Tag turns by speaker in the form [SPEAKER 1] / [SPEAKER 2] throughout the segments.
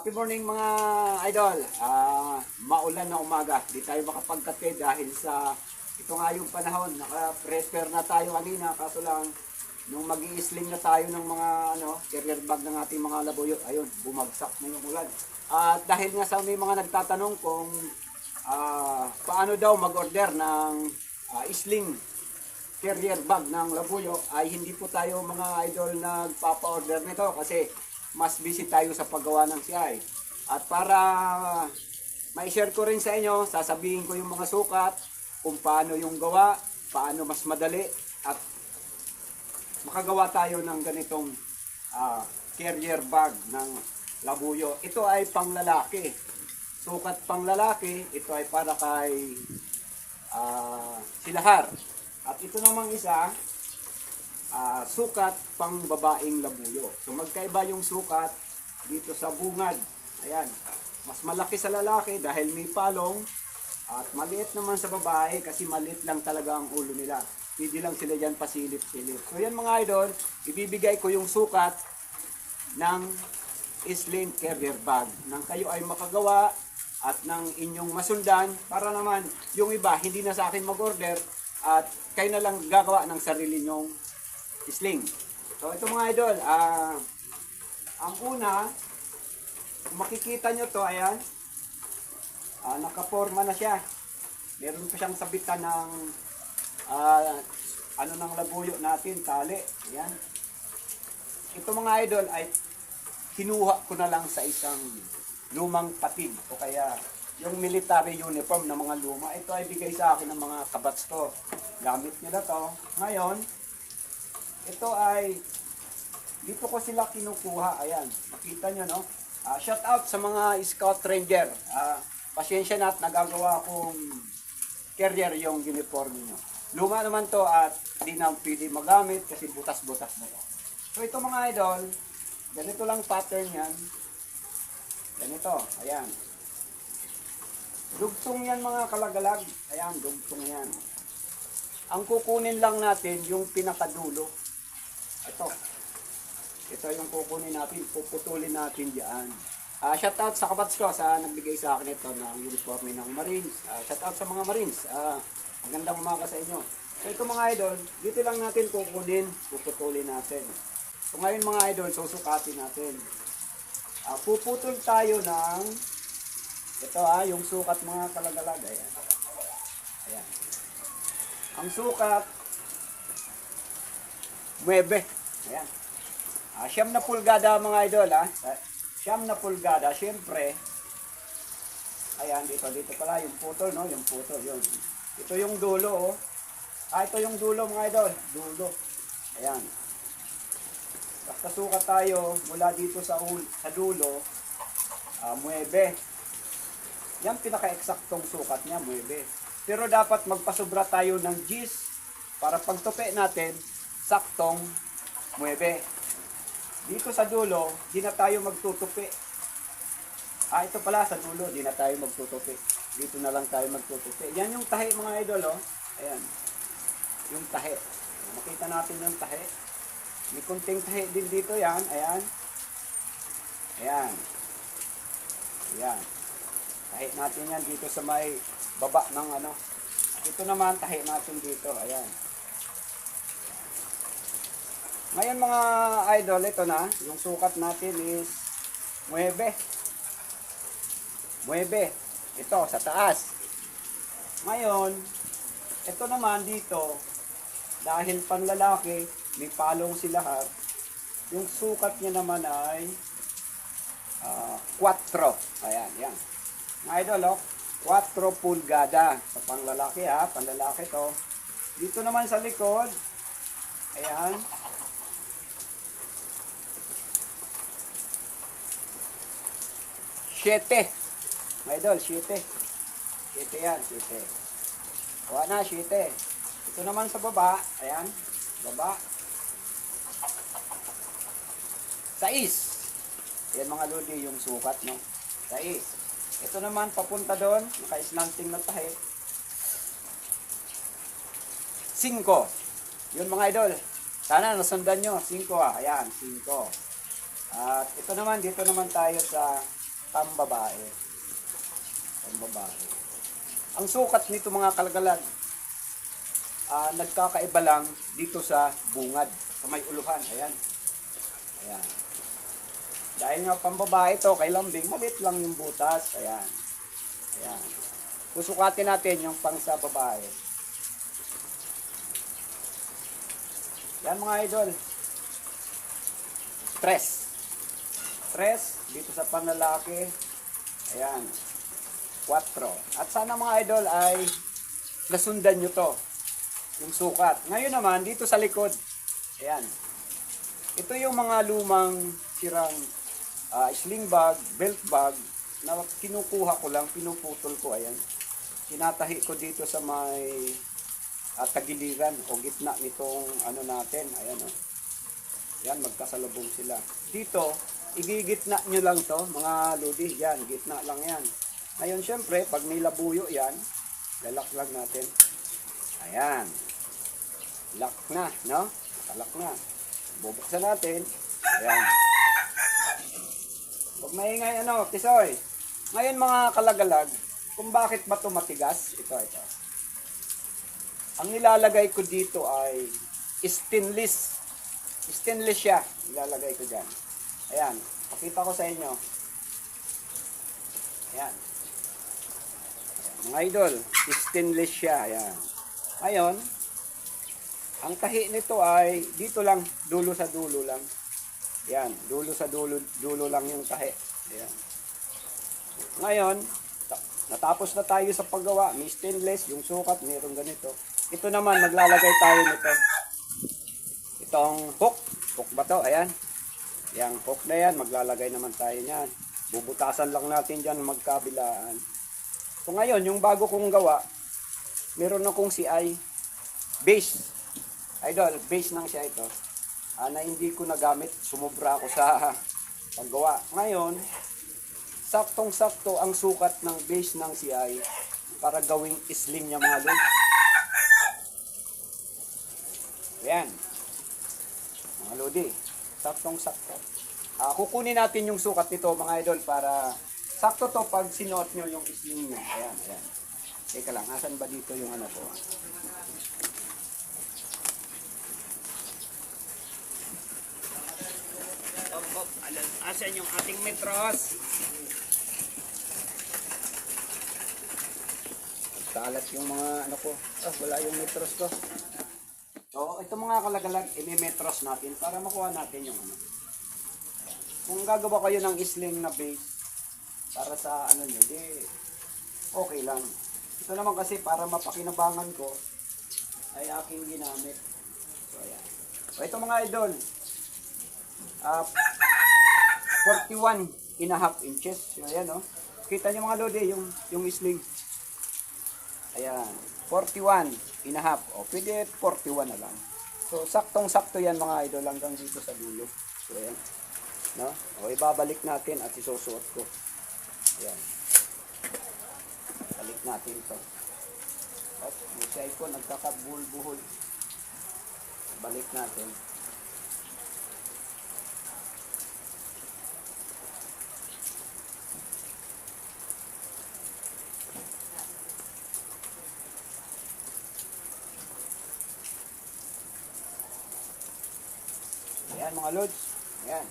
[SPEAKER 1] Happy morning mga idol. Ah, maulan na umaga. Di tayo makapagkape dahil sa ito nga yung panahon. Naka-prepare na tayo kanina kaso lang nung mag sling na tayo ng mga ano, carrier bag ng ating mga labuyo, ayun, bumagsak na yung ulan. At dahil nga sa may mga nagtatanong kung ah, paano daw mag-order ng ah, sling carrier bag ng Labuyo ay hindi po tayo mga idol nagpapa-order nito kasi mas busy tayo sa paggawa ng CI. At para ma-share ko rin sa inyo, sasabihin ko yung mga sukat, kung paano yung gawa, paano mas madali at makagawa tayo ng ganitong ah, carrier bag ng Labuyo. Ito ay panglalaki. Sukat panglalaki, ito ay para kay ah, silahar. At ito namang isa, ah, sukat pang babaeng labuyo. So magkaiba yung sukat dito sa bungad. Ayan. Mas malaki sa lalaki dahil may palong at maliit naman sa babae kasi maliit lang talaga ang ulo nila. Hindi lang sila dyan pasilip-silip. So yan mga idol, ibibigay ko yung sukat ng sling carrier bag nang kayo ay makagawa at ng inyong masundan para naman yung iba hindi na sa akin mag-order at kayo na lang gagawa ng sarili nyong sling. So ito mga idol, ah ang una, makikita nyo to, ayan, ah, nakaporma na siya. Meron pa siyang sabitan ng ah, ano ng labuyo natin, tali. Ayan. Ito mga idol ay kinuha ko na lang sa isang lumang patid o kaya yung military uniform ng mga luma. Ito ay bigay sa akin ng mga kabats ko. Gamit nila to. Ngayon, ito ay dito ko sila kinukuha. Ayan, makita nyo no. Ah, shout out sa mga scout ranger. Ah, pasensya na at nagagawa kong carrier yung uniform niyo. Luma naman to at di na pwede magamit kasi butas-butas na to. So ito mga idol, ganito lang pattern yan. Ganito, ayan. Dugtong yan mga kalagalag. Ayan, dugtong yan. Ang kukunin lang natin yung pinakadulo. Ito. Ito yung kukunin natin. Puputulin natin diyan. Ah, shout out sa kabats ko sa nagbigay sa akin ito ng uniform ng Marines. Ah, shout out sa mga Marines. Ah, magandang umaga sa inyo. So ito mga idol, dito lang natin kukunin, puputulin natin. So ngayon mga idol, susukatin natin. Ah, puputol tayo ng ito ah, yung sukat mga kalagalag. Ayan. Ayan. Ang sukat, 9. Ayan. Ah, siyam na pulgada mga idol ah. Ah, Siyam na pulgada, syempre. Ayan, dito, dito pala yung putol, no? Yung putol, yun. Ito yung dulo, oh. Ah, ito yung dulo mga idol. Dulo. Ayan. Basta tayo mula dito sa, ul sa dulo, ah, 9. Yan pinaka-eksaktong sukat niya, 9. Pero dapat magpasobra tayo ng gis para pagtupi natin, saktong 9. Dito sa dulo, di na tayo magtutupi. Ah, ito pala sa dulo, di na tayo magtutupi. Dito na lang tayo magtutupi. Yan yung tahi mga idol, oh. Ayan. Yung tahi. Makita natin yung tahi. May kunting tahi din dito yan. Ayan. Ayan. Ayan. Tahi natin yan dito sa may baba ng ano. Ito naman, tahi natin dito. Ayan. Ngayon mga idol, ito na. Yung sukat natin is 9. 9. Ito, sa taas. Ngayon, ito naman dito, dahil panlalaki, may palong si lahat, yung sukat niya naman ay ah, 4. Ayan, yan. Mga idol, oh, 4 pulgada. Sa panglalaki ha, panlalaki to. Dito naman sa likod, ayan, Siyete. Mga idol, siyete. Siyete yan, siyete. Kuha na, siyete. Ito naman sa baba, ayan, baba. Sais. Yan mga lodi, yung sukat, no? Sais. Ito naman, papunta doon, naka-slanting na tahi. Cinco. Yun mga idol. Sana nasundan nyo. Cinco ah. Ayan, cinco. At ito naman, dito naman tayo sa pambabae. Pambabae. Ang sukat nito mga kalagalag, ah, nagkakaiba lang dito sa bungad, sa may uluhan. Ayan. Ayan. Dahil nga pambabae ito, kay lambing, maliit lang yung butas. Ayan. Ayan. Susukatin natin yung pang sa babae. Yan mga idol. Stress. Stress dito sa panlalaki. Ayan. 4. At sana mga idol ay nasundan nyo to. Yung sukat. Ngayon naman, dito sa likod. Ayan. Ito yung mga lumang sirang ah, sling bag, belt bag na kinukuha ko lang, pinuputol ko. Ayan. Tinatahi ko dito sa may at tagiliran o gitna nitong ano natin. Ayan o. Yan, magkasalubong sila. Dito, igigitna nyo lang to, mga lodi. Yan, gitna lang yan. Ngayon, syempre, pag may labuyo yan, lalak lang natin. Ayan. Lock na, no? Lock na. Bubuksan natin. Ayan. Huwag maingay, ano, tisoy. Ngayon, mga kalagalag, kung bakit ba ito matigas, ito, ito. Ang nilalagay ko dito ay stainless. Stainless siya. Nilalagay ko dyan. Ayan. Pakita ko sa inyo. Ayan. Mga idol, stainless siya. Ayan. Ngayon, ang tahi nito ay dito lang, dulo sa dulo lang. Ayan, dulo sa dulo, dulo lang yung tahi. Ayan. Ngayon, ta- natapos na tayo sa paggawa. May stainless, yung sukat, mayroong ganito. Ito naman, maglalagay tayo nito. Itong hook. Hook ba to? Ayan. Yang hook na yan, maglalagay naman tayo niyan. Bubutasan lang natin dyan magkabilaan. So ngayon, yung bago kong gawa, meron akong CI base. Idol, base ng CI ito. Ah, na hindi ko nagamit. Sumubra ako sa paggawa. Ngayon, saktong-sakto ang sukat ng base ng CI para gawing sling niya mga lod. Ayan. Mga lodi. Saktong-sakto. Ah, kukunin natin yung sukat nito mga idol para sakto to pag sinuot nyo yung sling nyo. Ayan, ayan. Teka lang, asan ba dito yung ano ko? Asan yung ating metros? Talat yung mga ano ko. Ah, wala yung metros ko. So, ito mga kalagalag, i-metros natin para makuha natin yung ano. Kung gagawa kayo ng sling na base para sa ano nyo, di okay lang. Ito naman kasi para mapakinabangan ko ay aking ginamit. So, ayan. So, ito mga idol, ah 41 and a half inches. So, ayan, oh. Kita nyo mga lodi, yung, yung sling. Ayan. 41 and a half. O, pwede 41 na lang. So, saktong-sakto yan mga idol hanggang dito sa dulo. So, ayan. No? O, ibabalik natin at isusuot ko. Ayan. Balik natin ito. At, yung side ko nagkakabuhol-buhol. Balik natin. Ayan mga lods. Ayan.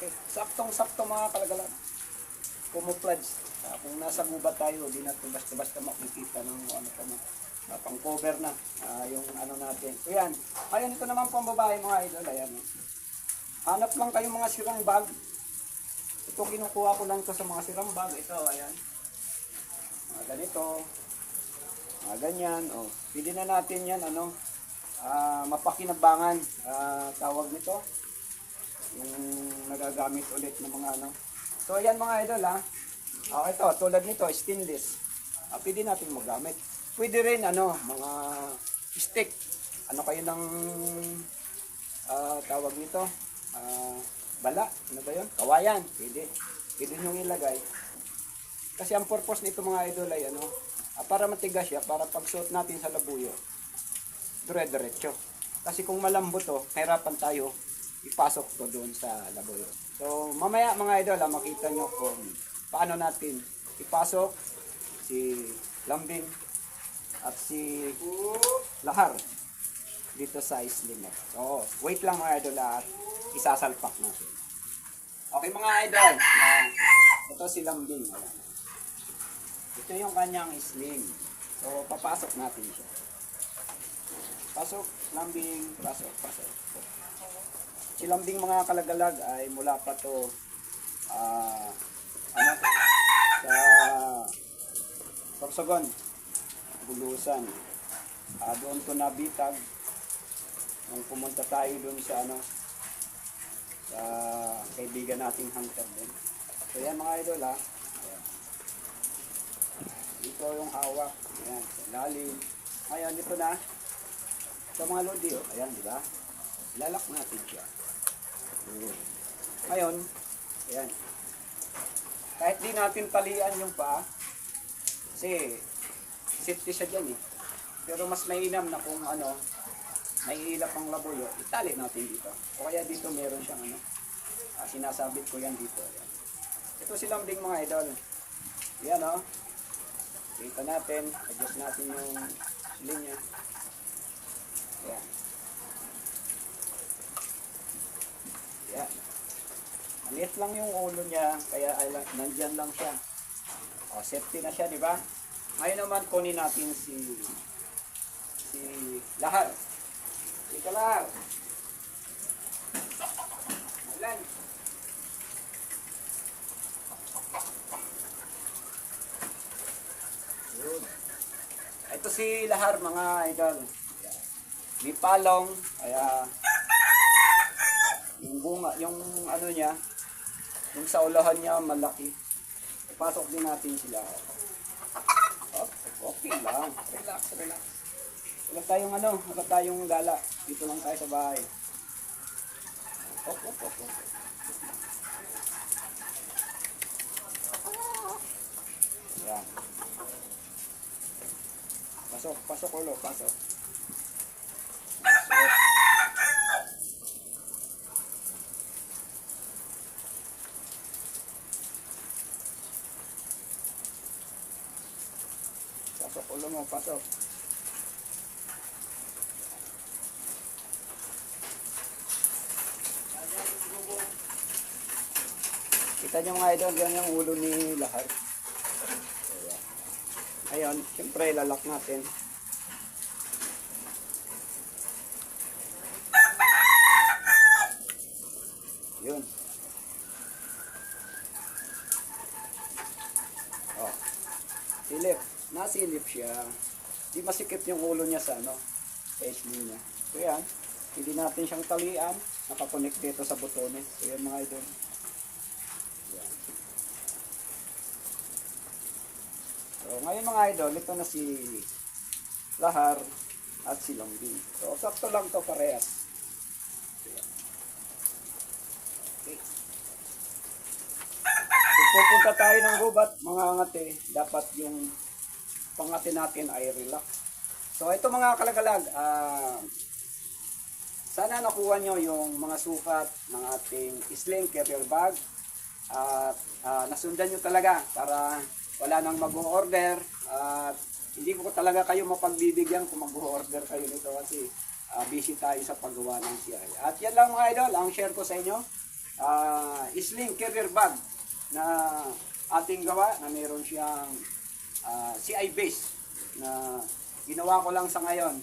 [SPEAKER 1] Okay. Saktong-sakto mga kalagalan. Camouflage. Ah, kung nasa gubat tayo, di natin basta-basta makikita ng ano pa na. Ah, pang cover na ah, yung ano natin. So yan. Ayun, ito naman pang babae mga idol. Ayan. Hanap lang kayong mga sirang bag. Ito kinukuha ko lang to sa mga sirang bag. Ito, ayan. Mga ganito. Mga ganyan. Oh. Pwede na natin yan, ano, mapakinabangan. Ah, tawag nito. Yung nagagamit ulit ng mga ano. So, ayan mga idol, ha. Ah, ito, tulad nito, stainless. Ah, pwede natin magamit. Pwede rin, ano, mga stick. Ano kayo ng ah, tawag nito? Ah, bala. Ano ba yun? Kawayan. Pwede. Pwede nyo ilagay. Kasi ang purpose nito mga idol ay ano, para matigas siya, para pagsuot natin sa labuyo, dire-diretso. Kasi kung malambot to, hirapan tayo ipasok to doon sa laboratory. So mamaya mga idol, ah, makita nyo kung paano natin ipasok si Lambing at si Lahar dito sa isling. So wait lang mga idol at isasalpak natin. Okay mga idol, ah, ito si Lambing. Ito yung kanyang sling. So, papasok natin siya. Pasok, lambing, pasok, pasok. Si lambing mga kalagalag ay mula pa to ah ano, sa Sorsogon, Bulusan. Ah, doon to nabitag nung pumunta tayo doon sa ano sa kaibigan nating hunter din. So yan mga idol ha. Ayan. Ito yung hawak. Ayan, sa lalim. Ngayon, ito na. Sa mga lodi, oh. Ayan, di ba? Lalak natin siya. Ayan. Ngayon, ayan. Kahit di natin talian yung paa, kasi safety siya dyan eh. Pero mas mainam na kung ano, may ilap ang labuyo, itali natin dito. O kaya dito meron siyang ano, ah, sinasabit ko yan dito. Ayan. Ito silang ding mga idol. Yan oh. Kita natin, adjust natin yung linya. Yan. Yan. Maliit lang yung ulo niya, kaya ay nandyan lang siya. O, safety na siya, di ba? Ngayon naman, kunin natin si si Lahar. Ika Lahar. Alan. Yun. Ito si Lahar mga idol. May palong, kaya yung bunga, yung ano niya, yung sa ulahan niya malaki. Ipasok din natin sila. Oh, okay lang. Relax, relax. Wala tayong ano, wala tayong gala. Dito lang tayo sa bahay. Oh, oh, oh, oh. Yan. Pasok, pasok ulo, pasok. Pasok. Ulo mo, pasok. Kita niyo mga idol, yan yung ulo ni Lahar. Ayan. Siyempre lalak natin. Yun. Oh. Silip. Nasilip siya. Di masikip yung ulo niya sa ano, sling niya. So yan. Hindi natin siyang talian. Nakakonect dito sa butones. So yan mga idol. Yan. So ngayon mga idol, ito na si Lahar at si Lambing. So sakto lang to parehas. So, yan. Okay. Kung pupunta tayo ng gubat, mga ngate, dapat yung pangati natin ay relax. So ito mga kalagalag, ah, sana nakuha nyo yung mga sukat ng ating sling carrier bag at ah, nasundan nyo talaga para wala nang mag-order at hindi ko talaga kayo mapagbibigyan kung mag-order kayo nito kasi ah, busy tayo sa paggawa ng CI. At yan lang mga idol, ang share ko sa inyo. Ah, sling carrier bag na ating gawa na meron siyang ah, CI base na ginawa ko lang sa ngayon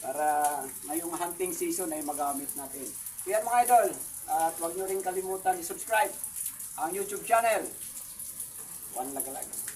[SPEAKER 1] para ngayong hunting season ay magamit natin. Yan mga idol, at huwag nyo rin kalimutan i-subscribe ang YouTube channel. One Lagalag.